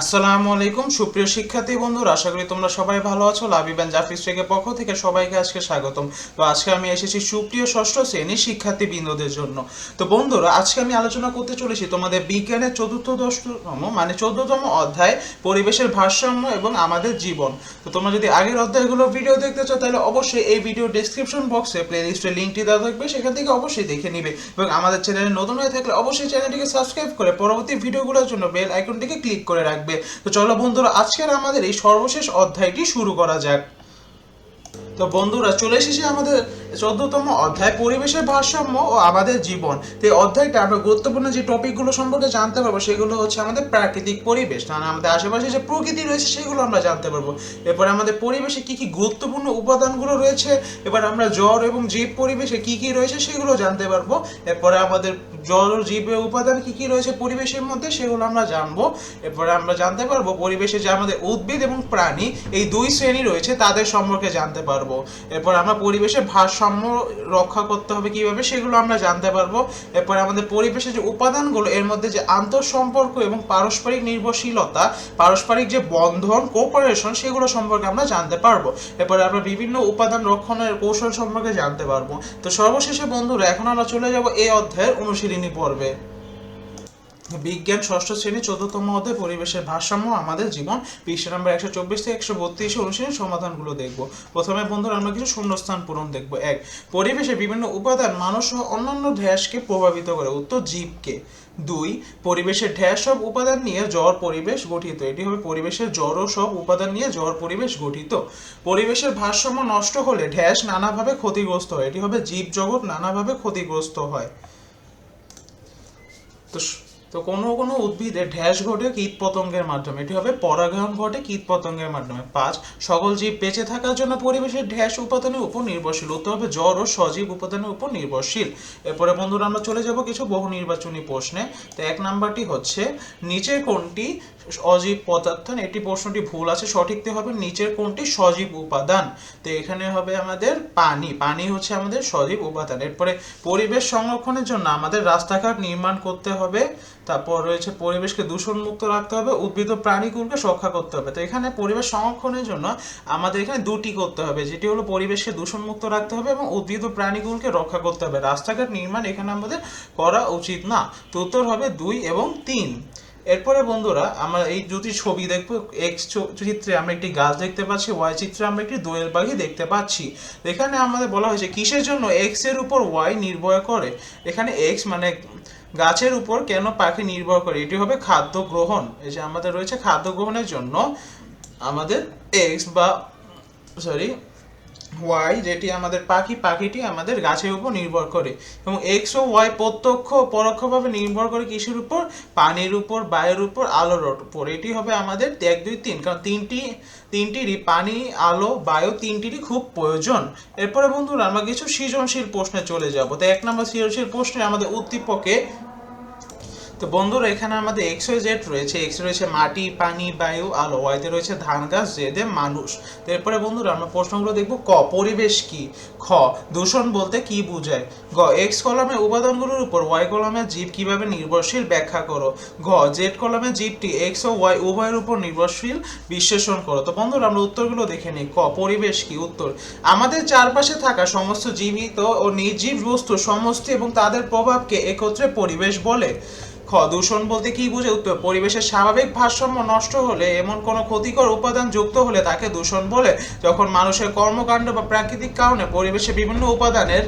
আসসালামু আলাইকুম, সুপ্রিয় শিক্ষার্থী বন্ধুরা, আশা করি তোমরা সবাই ভালো আছো। লাভিবান জাফিস টেকের পক্ষ থেকে সবাইকে আজকে স্বাগতম। তো আজকে আমি এসেছি সুপ্রিয় ষষ্ঠ শ্রেণির শিক্ষার্থী বিন্দুদের জন্য। তো বন্ধুরা, আজকে আমি আলোচনা করতে চলেছি তোমাদের বিজ্ঞানের চতুর্থ দশতম মানে চোদ্দতম অধ্যায়, পরিবেশের ভারসাম্য এবং আমাদের জীবন। তো তোমরা যদি আগের অধ্যায়গুলো ভিডিও দেখতে চাও, তাহলে অবশ্যই এই ভিডিও ডেসক্রিপশন বক্সে প্লে লিস্টের লিঙ্কটি দেওয়া থাকবে, সেখান থেকে অবশ্যই দেখে নিবে। এবং আমাদের চ্যানেলে নতুন হয়ে থাকলে অবশ্যই চ্যানেলটিকে সাবস্ক্রাইব করে পরবর্তী ভিডিওগুলোর জন্য বেল আইকনটিকে ক্লিক করে রাখবে। তো চলো বন্ধুরা, আজকের আমাদের এই সর্বশেষ অধ্যায়টি শুরু করা যাক। তো বন্ধুরা, চলে এসেছি আমাদের চোদ্দতম অধ্যায়, পরিবেশের ভারসাম্য ও আমাদের জীবন। তো এই অধ্যায়টা আমরা গুরুত্বপূর্ণ যে টপিকগুলো সম্পর্কে জানতে পারব, সেগুলো হচ্ছে আমাদের প্রাকৃতিক পরিবেশ। মানে আমাদের আশেপাশে যে প্রকৃতি রয়েছে, সেগুলো আমরা জানতে পারব। এরপরে আমাদের পরিবেশে কি কি গুরুত্বপূর্ণ উপাদানগুলো রয়েছে, এবার আমরা জ্বর এবং জীব পরিবেশে কি কি রয়েছে, সেগুলো জানতে পারব। এরপরে আমাদের জল জীবের উপাদান কি কি রয়েছে পরিবেশের মধ্যে, সেগুলো আমরা জানব। এরপরে আমরা জানতে পারব পরিবেশে যে আমাদের উদ্ভিদ এবং প্রাণী, এই দুই শ্রেণি রয়েছে, তাদের সম্পর্কে জানতে পারব। এরপর আমরা পরিবেশের ভারসাম্য রক্ষা করতে হবে কীভাবে, সেগুলো আমরা জানতে পারব। এরপরে আমাদের পরিবেশের যে উপাদানগুলো, এর মধ্যে যে আন্তঃসম্পর্ক এবং পারস্পরিক নির্ভরশীলতা, পারস্পরিক যে বন্ধন কোপারেশন সেগুলো সম্পর্কে আমরা জানতে পারব। এরপরে আমরা বিভিন্ন উপাদান রক্ষণের কৌশল সম্পর্কে জানতে পারব। তো সর্বশেষে বন্ধুরা, এখন আমরা চলে যাব এই অধ্যায়ের অনুশীলনী পর্বে। বিজ্ঞান ষষ্ঠ শ্রেণি চতুর্থম অধ্যায়, পরিবেশের ভারসাম্য, আমাদের জীবন। পৃষ্ঠা নম্বর একশো চব্বিশ থেকে একশো বত্রিশে অনুশীলন সমাধানগুলো দেখব। প্রথমে বন্ধুরা, আমরা কিছু শূন্যস্থান পূরণ দেখব। এক পরিবেশে বিভিন্ন উপাদান মানুষ ও অন্যান্য ঢ্যাসকে প্রভাবিত করে। উত্তর, জীবকে। দুই, পরিবেশের ঢ্যাস সব উপাদান নিয়ে জ্বর পরিবেশ গঠিত। এটি হবে পরিবেশের ও সব উপাদান নিয়ে জ্বর পরিবেশ গঠিত। পরিবেশের ভারসাম্য নষ্ট হলে ঢ্যাস নানাভাবে ক্ষতিগ্রস্ত হয়। এটি হবে জীব জগৎ নানাভাবে ক্ষতিগ্রস্ত হয়। তো তো কোনো কোনো উদ্ভিদে ঢ্যাস ঘটে কীট পতঙ্গের মাধ্যমে। এটি হবে পরাগায়ন ঘটে কীট পতঙ্গের মাধ্যমে। পাঁচ, সকল জীব বেঁচে থাকার জন্য পরিবেশের ঢ্যাস উপাদানের উপর নির্ভরশীল। উত্তর হবে জ্বর ও সজীব উপাদানের উপর নির্ভরশীল। এরপরে বন্ধুরা, আমরা চলে যাব কিছু বহু নির্বাচনী প্রশ্নে। তো এক নাম্বারটি হচ্ছে, নিচের কোনটি অজীব পদার্থ? এটি প্রশ্নটি ভুল আছে সঠিকটি হবে, নিচের কোনটি সজীব উপাদান? তো এখানে হবে আমাদের পানি। পানি হচ্ছে আমাদের সজীব উপাদান। এরপরে পরিবেশ সংরক্ষণের জন্য আমাদের রাস্তাঘাট নির্মাণ করতে হবে। তারপর রয়েছে পরিবেশকে দূষণমুক্ত রাখতে হবে, উদ্ভিদ ও প্রাণীগুলোকে রক্ষা করতে হবে। তো এখানে পরিবেশ সংরক্ষণের জন্য আমাদের এখানে দুটি করতে হবে, যেটি হলো পরিবেশকে দূষণমুক্ত রাখতে হবে এবং উদ্ভিদ ও প্রাণীগুলোকে রক্ষা করতে হবে। রাস্তাঘাট নির্মাণ এখানে আমাদের করা উচিত না। তো উত্তর হবে দুই এবং তিন। এরপরে বন্ধুরা, আমরা এই দুটি ছবি দেখব। এক্স চিত্রে আমরা একটি গাছ দেখতে পাচ্ছি ওয়াই চিত্রে আমরা একটি দোয়েল পাখি দেখতে পাচ্ছি। এখানে আমাদের বলা হয়েছে, কিসের জন্য এক্সের উপর ওয়াই নির্ভর করে? এখানে এক্স মানে গাছের উপর কেন পাখি নির্ভর করে? এটি হবে খাদ্য গ্রহণ। এই যে আমাদের রয়েছে খাদ্য গ্রহণের জন্য আমাদের এক্স বা সরি ওয়াই যেটি আমাদের পাখি, পাখিটি আমাদের গাছের উপর নির্ভর করে এবং এক্স ও ওয়াই প্রত্যক্ষ ও পরোক্ষভাবে নির্ভর করে কিসের উপর? পানির উপর, বায়ুর উপর, আলোর উপর। এটি হবে আমাদের এক, দুই, তিন। কারণ তিনটি, তিনটিরই পানি, আলো, বায়ু, তিনটিরই খুব প্রয়োজন। এরপরে বন্ধুরা, আমরা কিছু সৃজনশীল প্রশ্নে চলে যাব। তো এক নম্বর সৃজনশীল প্রশ্নে আমাদের উদ্দীপকে তো বন্ধুরা, এখানে আমাদের এক্স ওয়াই জেড রয়েছে। এক্স রয়েছে মাটি, পানি, বায়ু, আলো। ওয়াইতে রয়েছে ধান গাছ জেডে মানুষ। এরপরে বন্ধুরা, আমরা প্রশ্নগুলো দেখব ক, পরিবেশ কি? খ, দূষণ বলতে কি বোঝায়? গ এক্স কলমের উপাদানগুলোর উপর ওয়াই কলমের জীব কীভাবে নির্ভরশীল? ব্যাখ্যা করো। ঘ জেড কলমের জীবটি এক্স ও ওয়াই উভয়ের উপর নির্ভরশীল? বিশ্লেষণ করো। তো বন্ধুরা, আমরা উত্তরগুলো দেখে নিই। ক, পরিবেশ কি? উত্তর, আমাদের চারপাশে থাকা সমস্ত জীবিত ও নির্জীব বস্তু, সমষ্টি এবং তাদের প্রভাবকে একত্রে পরিবেশ বলে। খ দূষণ বলতে কি বুঝে উত্তর পরিবেশের স্বাভাবিক ভারসাম্য নষ্ট হলে, এমন কোনো ক্ষতিকর উপাদান যুক্ত হলে তাকে দূষণ বলে। যখন মানুষের কর্মকাণ্ড বা প্রাকৃতিক কারণে পরিবেশে বিভিন্ন উপাদানের